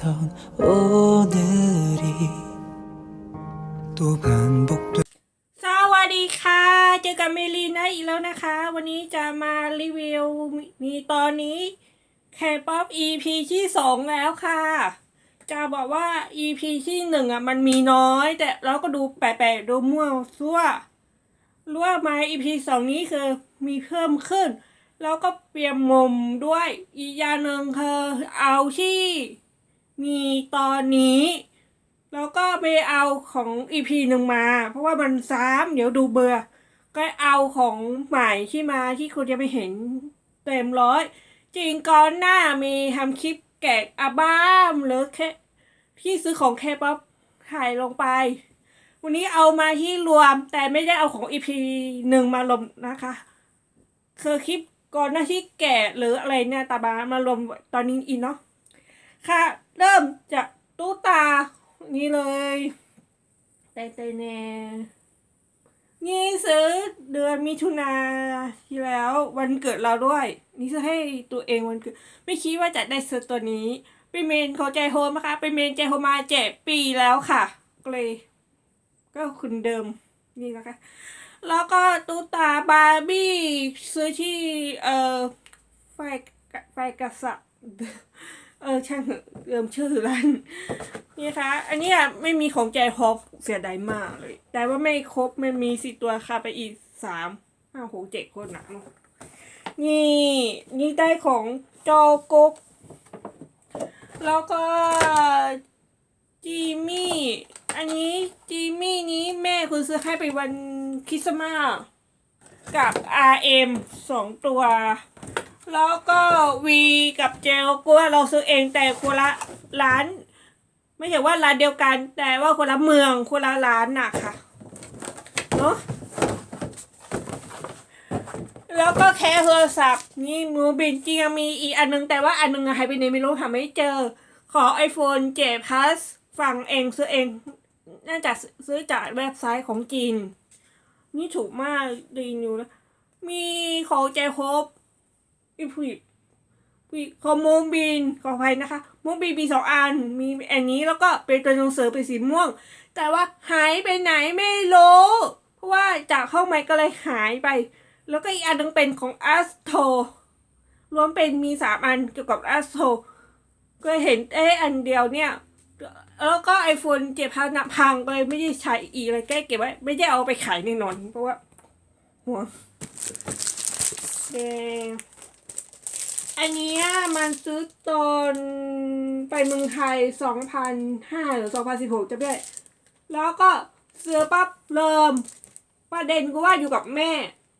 던 오늘이 또 반복돼 สวัสดีค่ะ เจอกับเมลีนะอีกแล้วนะคะ วันนี้จะมารีวิว มีตอนนี้แคป๊อป EP ที่สองแล้วค่ะ จะบอกว่า EP ที่หนึ่งอ่ะมันมีน้อย แต่เราก็ดูแปลกๆดูมั่วซั่วรู้ว่ามา EP สองนี้คือมีเพิ่มขึ้น แล้วก็เปลี่ยนมุมด้วย อีกอย่างหนึ่งคือเอาที่ มีตอนนี้ แล้วก็ไปเอาของอีพีหนึ่งมา เพราะว่ามันซ้ำเดี๋ยวดูเบื่อ ก็เอาของใหม่ที่มาที่คุณจะไปเห็นเต็มร้อย จริงก่อนหน้ามีทำคลิปแกะอัลบั้มหรือแค่ที่ซื้อของแคป๊อปถ่ายลงไป วันนี้เอามาที่รวมแต่ไม่ได้เอาของอีพีหนึ่งมาลงนะคะคือคลิปก่อนหน้าที่แกะหรืออะไรเนี่ยตาบามารวมตอนนี้อินเนาะ ค่ะ เริ่มจากตู้ตา นี่เลยเตเตเนนี่ซื้อเดือนมิถุนาที่แล้ววันเกิดเราด้วย นี่ซื้อให้ตัวเองวันเกิด ไม่คิดว่าจะได้ซื้อตัวนี้ เป็นเมนขอใจโฮมนะคะ เป็นเมนใจโฮมมาเจ็ดปีแล้วค่ะก็เลย ก็คุณเดิมนี่นะคะ แล้วก็ตู้ตาบาร์บี้ซื้อที่เอ่อไฟไฟกระสับ เออช่างเริ่มชื่อร้านนี่คะอันนี้ไม่มีของใจฮอปเสียดายมากเลย แต่ว่าไม่ครบมันมีสี่ตัวค่ะไปอีกสามห้าหกเจ็ดคนนะนี่นี่ได้ของจอกุกแล้วก็จีมี่ อันนี้จีมี่นี้แม่คุณซื้อให้ไปวันคริสต์มาสกับ RM สองตัว แล้วก็วีกับเจลกูว่าเราซื้อเองแต่คนละร้าน ไม่ใช่ว่าร้านเดียวกัน แต่ว่าคนละเมืองคนละร้านน่ะค่ะเนาะแล้วก็แค่โทรศัพท์นี่มูบินจริงมีอีกอันนึง แต่ว่าอันนึงอะหายไปไหนไม่รู้หาไม่เจอ ขอ iPhone 7 plus ฝั่งเองซื้อเอง น่าจะซื้อจากเว็บไซต์ของจีน นี่ถูกมากดีอยู่นะมีของเจคบ อีผุยผุยของโมงบินขออภัยนะคะโมงบินมีสองอันมีอันนี้แล้วก็เป็นตัวหนังสือเป็นสีม่วง แต่ว่าหายไปไหนไม่รู้เพราะว่าจากห้องไม้ก็เลยหายไป แล้วก็อีกอันนึงเป็นของอัสโทรวมเป็นมีสามอันเกี่ยวกับอัสโทก็เห็นเอ้อันเดียวเนี่ย แล้วก็ไอโฟนเจ็บพังพังเลยไม่ได้ใช้อีกเลยแก้เก็บไว้ไม่ได้เอาไปขายแน่นอนเพราะว่าห่วงเด อันนี้มันซื้อตอนไปเมืองไทยสองพันห้าหรือสองพันสิบหกจะไม่ได้ แล้วก็ซื้อปั๊บเริ่ม ประเด็นก็ว่าอยู่กับแม่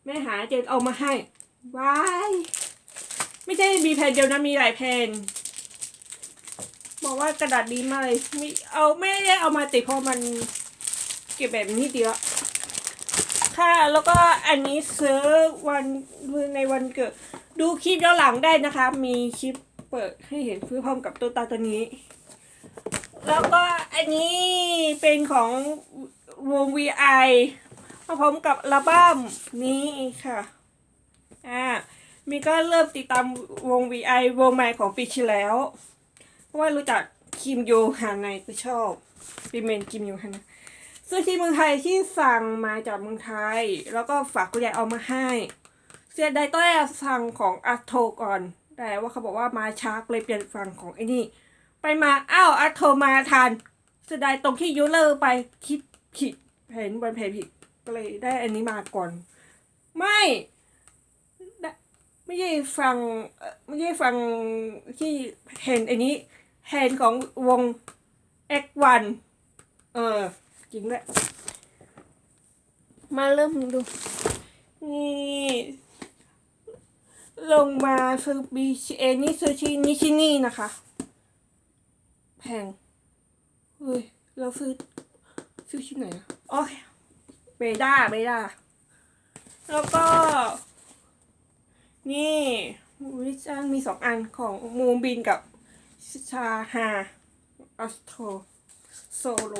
แม่หาเจนเอามาให้ว้ายไม่ใช่มีแผ่นเดียวนะมีหลายแผ่นบอกว่ากระดาษดีมากเลยม่เอาไม่ได้เอามาติดเพราะมันเก็บแบบนี้ดีละค่ะแล้วก็อันนี้ซื้อวันในวันเกิด ดูคลิปย้อนหลังได้นะคะ มีคลิปเปิดให้เห็นซื้อพร้อมกับตัวตาตัวนี้ แล้วก็อันนี้เป็นของวง VI มาพร้อมกับอัลบั้มนี้ค่ะ อ่า มีก็เริ่มติดตามวง VI วงใหม่ของปีที่แล้ว เพราะว่ารู้จักคิมโยฮาไนก็ชอบเป็นเมนคิมโยฮาไนซื้อที่เมืองไทยที่สั่งมาจากเมืองไทย แล้วก็ฝากคุณยายเอามาให้ เสียดายต้องฟังของอัตโทก่อน แต่ว่าเขาบอกว่ามาช้าก็เลยเปลี่ยนฝั่งของไอ้นี่ ไปมาอ้าวอัตโทมาทันเสียดายตรงที่ยูเลอร์ไปคิดผิดเห็นบนเพจผิดก็เลยได้อันนี้มาก่อน ไม่ได้ไม่ใช่ฟังไม่ใช่ฟังที่เห็นอันนี้เห็นของวง X1 เออจริงด้วยมาเริ่มดูนี่ ลงมาซื้อบีเอนี่ซื้อที่นิชินี่นะคะ แพงเฮ้ยเราซื้อซื้อที่ไหนอะโอเคเบด้าเบด้าแล้วก็ นี่วิจารมีสองอันของมูมบินกับชาฮาอัสโทโซโล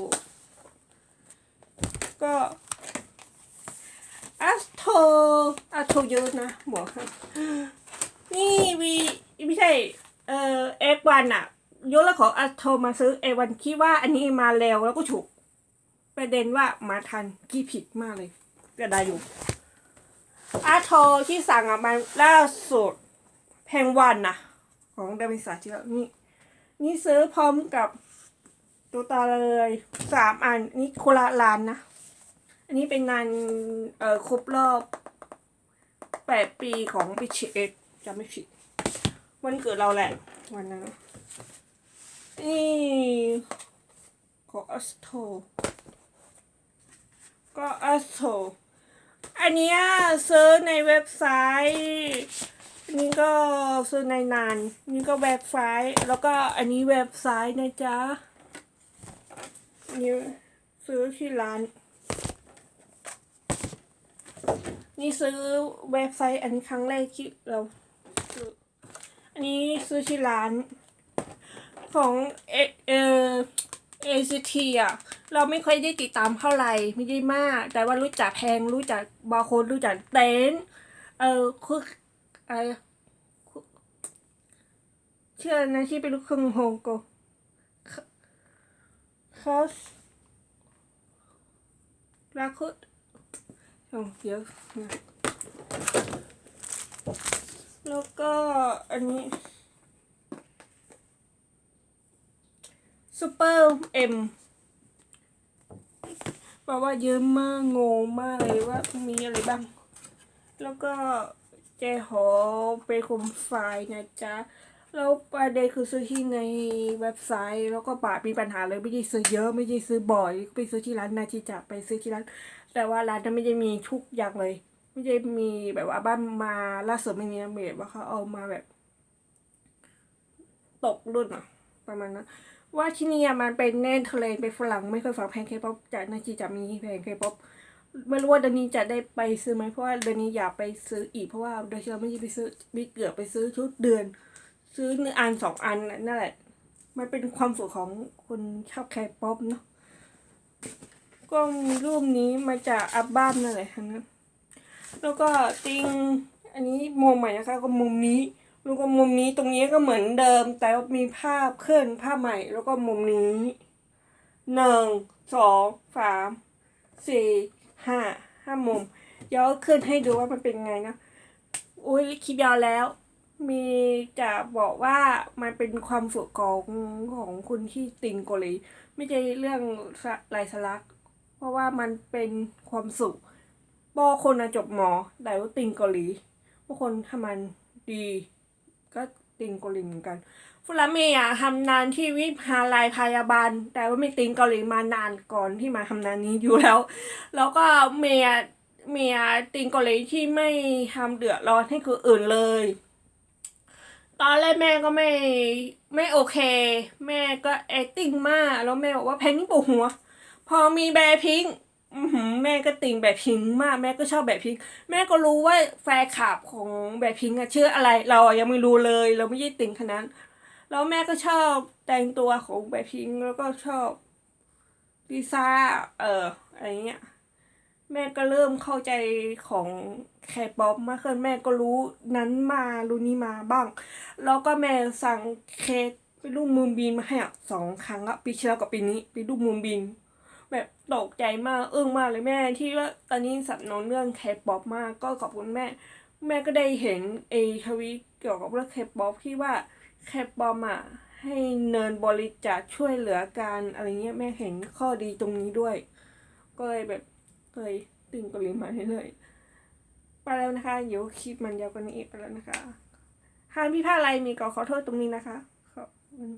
ก็ อัสโทอัสโทเยอะนะบอกให้นี่วีไม่ใช่ เอ่อเอ็กวันอะยกแล้วขออัโทมาซื้อไอวันคิดว่าอันนี้มาแล้วแล้วก็ถูกประเด็นว่ามาทันกี่ผิดมากเลยก็ได้อยู่อาโทที่สั่งอะมาล่าสุดแพงวันนะของเดมิสาที่แล้วนี่นี่ซื้อพร้อมกับตัวตาเลยสามอันนี่โคนละร้านนะ อันนี้เป็นงานเอ่อครบรอบแปดปีของบิชเอ็กจำไม่ผิดวันเกิดเราแหละ วันนั้นนี่ของอัสโทก็อัสโทอันนี้ซื้อในเว็บไซต์อันนี้ก็ซื้อในนานนี่ก็เว็บไซต์แล้วก็อันนี้เว็บไซต์นะจ๊ะอันนี่ซื้อที่ร้าน นี่ซื้อเว็บไซต์อันนี้ครั้งแรกที่เราซื้ออันนี้ซื้อที่ร้าน ของเอเอเอซีทีอะ เราไม่ค่อยได้ติดตามเท่าไหร่ไม่ได้มาก แต่ว่ารู้จักแพงรู้จักบาร์โคนรู้จักเต็นเออคืออะไรคือชื่อนะที่เป็นลูกครึ่งฮงโกคัสลาคุ ดอ๋อเดี๋ยวนะแล้วก็อันนี้ซูเปอร์เอ็มแปลว่าเยอะมากงงมากเลยว่ามีอะไรบ้าง แล้วก็เจหอเป็นคมไฟล์นะจ๊ะ แล้วประเด็นคือซื้อที่ในเว็บไซต์ แล้วก็บาทมีปัญหาเลยไม่ได้ซื้อเยอะไม่ได้ซื้อบ่อย ไปซื้อที่ร้านนาทีจะไปซื้อที่ร้าน แต่ว่าร้านนั้นไม่ได้มีทุกอย่างเลย ไม่ได้มีแบบว่าบ้านมาล่าสุดไม่มีนะแบบว่าเขาเอามาแบบ ตกรุ่นอะประมาณนั้นว่าที่นี่มันเป็นเนเธอร์แลเป็นฝรั่งไม่เคยฟังเพลงเคป๊อปจากนาจีจะมีเพลงเคป๊อปไม่รู้ว่าเดือนนี้จะได้ไปซื้อไหมเพราะว่าเดือนนี้อยากไปซื้ออีกเพราะว่าเดือนที่เราไม่ได้ไปซื้อม่เกือบไปซื้อทุกเดือน ซื้อหนึ่งอันสองอันนั่นแหละ มันเป็นความสุขของคนชอบเคป๊อปเนาะ ก็มีรูปนี้มาจากอัลบั้มนั่นแหละทั้งนั้นแล้วก็ติงอันนี้มุมใหม่นะคะก็มุมนี้แล้วก็มุมนี้ตรงนี้ก็เหมือนเดิม แต่มีภาพเคลื่อนภาพใหม่ แล้วก็มุมนี้หนึ่งสองสามสี่ห้าห้ามุมเดี๋ยวขึ้นให้ดูว่ามันเป็นไงนะอุ้ยคลิปยาวแล้ว มีจะบอกว่ามันเป็นความฝึกของของคุณที่ติงโกหลีไม่ใช่เรื่องลายสลัก เพราะว่ามันเป็นความสุขบอคนอะจบหมอ แต่ว่าติงเกาหลีบางคนทำมันดี ก็ติงเกาหลีเหมือนกันฟุลาเมียทำนานที่วิทยาลัยพยาบาล แต่ว่าไม่ติงเกาหลีมานานก่อนที่มาทำนานนี้อยู่แล้ว แล้วก็เมียเมียติงเกาหลีที่ไม่ทำเดือดร้อนให้คนอื่นเลย ตอนแรกแม่ก็ไม่ไม่โอเค แม่ก็แอคติ้งมาก แล้วแม่บอกว่าเพลงนี้ปวดหัว พอมีแบพิงแม่ก็ติงแบบพิงมากแม่ก็ชอบแบบพิง แม่ก็รู้ว่าแฟนคลับของแบบพิงอะชื่ออะไร เราอะยังไม่รู้เลย เราไม่ได้ติงขนาดแล้วแม่ก็ชอบแต่งตัวของแบบพิงแล้วก็ชอบลิซ่าเอออะไรเงี้ยแม่ก็เริ่มเข้าใจของแคป๊อปมากขึ้นแม่ก็รู้นั้นมารู้นี้มาบ้าง แล้วก็แม่สั่งเค้กเป็นรูปมูนบีนมาให้อะสองครั้งอะปีที่แล้วกับปีนี้เป็นรูปมูนบีน แบบตกใจมากอึ้งมากเลยแม่ที่ว่าตอนนี้สับสนุนเรื่องเคป๊อปมากก็ขอบคุณแม่ แม่ก็ได้เห็นเอทวีตเกี่ยวกับเรื่องเคป๊อปที่ว่าเคป๊อปอะให้เนินบริจาคช่วยเหลือการอะไรเงี้ยแม่เห็นข้อดีตรงนี้ด้วย ก็เลยแบบเคยตึงกลิมาให้เลยไปแล้วนะคะเดี๋ยวคลิปมันยาวกว่านี้อีกไปแล้วนะคะหากพี่พลาดอะไรมีก็ขอโทษตรงนี้นะคะขอบคุณ